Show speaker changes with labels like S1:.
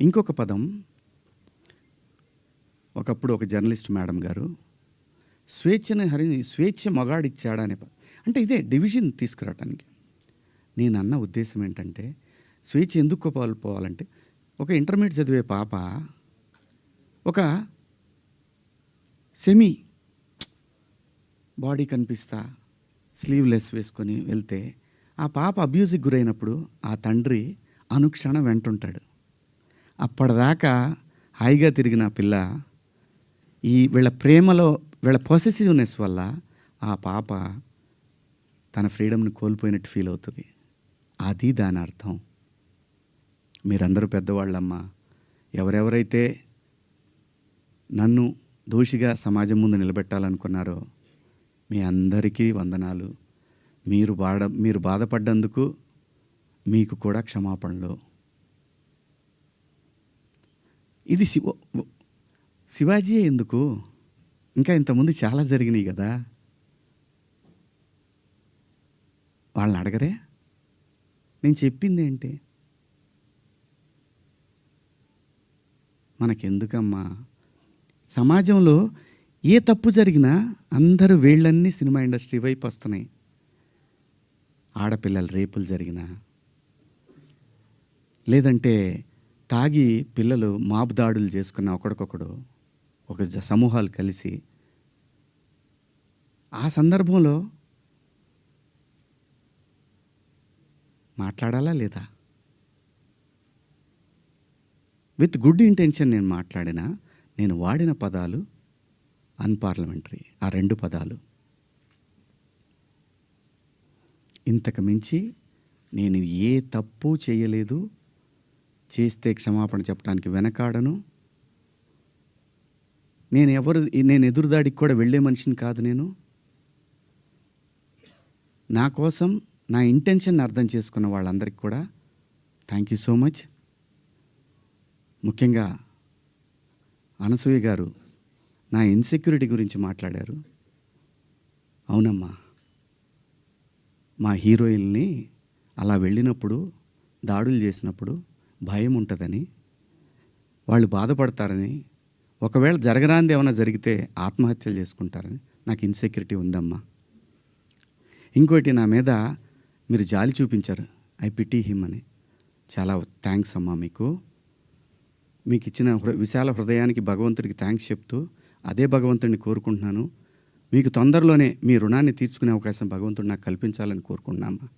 S1: ఇంకొక పదం. ఒకప్పుడు ఒక జర్నలిస్ట్ మేడం గారు స్వేచ్ఛని హరి స్వేచ్ఛ మగాడిచ్చాడా అనే అంటే ఇదే డివిజన్ తీసుకురావటానికి. నేను అన్న ఉద్దేశం ఏంటంటే స్వేచ్ఛ ఎందుకు పోవాలంటే ఒక ఇంటర్మీడియట్ చదివే పాప ఒక సెమీ బాడీ కనిపిస్తా స్లీవ్లెస్ వేసుకొని వెళ్తే ఆ పాప అబ్యూజ్కి గురైనప్పుడు ఆ తండ్రి అనుక్షణం వెంటుంటాడు. అప్పటిదాకా హాయిగా తిరిగిన పిల్ల ఈ వీళ్ళ ప్రేమలో వీళ్ళ పొసెసివ్నెస్ వల్ల ఆ పాప తన ఫ్రీడమ్ని కోల్పోయినట్టు ఫీల్ అవుతుంది. అది దాని అర్థం. మీరందరూ పెద్దవాళ్ళమ్మా ఎవరెవరైతే నన్ను దోషిగా సమాజం ముందు నిలబెట్టాలనుకున్నారో మీ అందరికీ వందనాలు. మీరు బాడ మీరు బాధపడ్డందుకు మీకు కూడా క్షమాపణలు. ఇది శివ శివాజీయే ఎందుకు? ఇంకా ఇంతకుముందు చాలా జరిగినాయి కదా. వాళ్ళని అడగరే? నేను చెప్పింది ఏంటి? మనకెందుకమ్మా? సమాజంలో ఏ తప్పు జరిగినా అందరూ వేళ్ళన్నీ సినిమా ఇండస్ట్రీ వైపు వస్తున్నాయి. ఆడపిల్లల రేపులు జరిగినా లేదంటే తాగి పిల్లలు మాబు దాడులు చేసుకున్న ఒకడికొకడు ఒక సమూహాలు కలిసి ఆ సందర్భంలో మాట్లాడాలా లేదా? విత్ గుడ్ ఇంటెన్షన్ నేను మాట్లాడిన నేను వాడిన పదాలు అన్పార్లమెంటరీ ఆ రెండు పదాలు. ఇంతకు మించి నేను ఏ తప్పు చేయలేదు చేస్తే క్షమాపణ చెప్పడానికి వెనకాడను. నేను ఎవరు నేను ఎదురుదాడికి కూడా వెళ్ళే మనిషిని కాదు నేను. నా కోసం నా ఇంటెన్షన్ అర్థం చేసుకున్న వాళ్ళందరికీ కూడా థ్యాంక్ యూ సో మచ్ ముఖ్యంగా అనసూయ గారు నా ఇన్సెక్యూరిటీ గురించి మాట్లాడారు. అవునమ్మా మా హీరోయిన్ని అలా వెళ్ళినప్పుడు దాడులు చేసినప్పుడు భయం ఉంటుందని వాళ్ళు బాధపడతారని ఒకవేళ జరగరాంది ఏమైనా జరిగితే ఆత్మహత్యలు చేసుకుంటారని నాకు ఇన్సెక్యూరిటీ ఉందమ్మా. ఇంకోటి నా మీద మీరు జాలి చూపించారు. ఐ పిటీ హిమ్ అని. చాలా థ్యాంక్స్ అమ్మా మీకు. మీకు ఇచ్చిన హృ విశాల హృదయానికి భగవంతుడికి థ్యాంక్స్ చెప్తూ అదే భగవంతుడిని కోరుకుంటున్నాను. మీకు తొందరలోనే మీ రుణాన్ని తీర్చుకునే అవకాశం భగవంతుడు నాకు కల్పించాలని కోరుకుంటున్నామా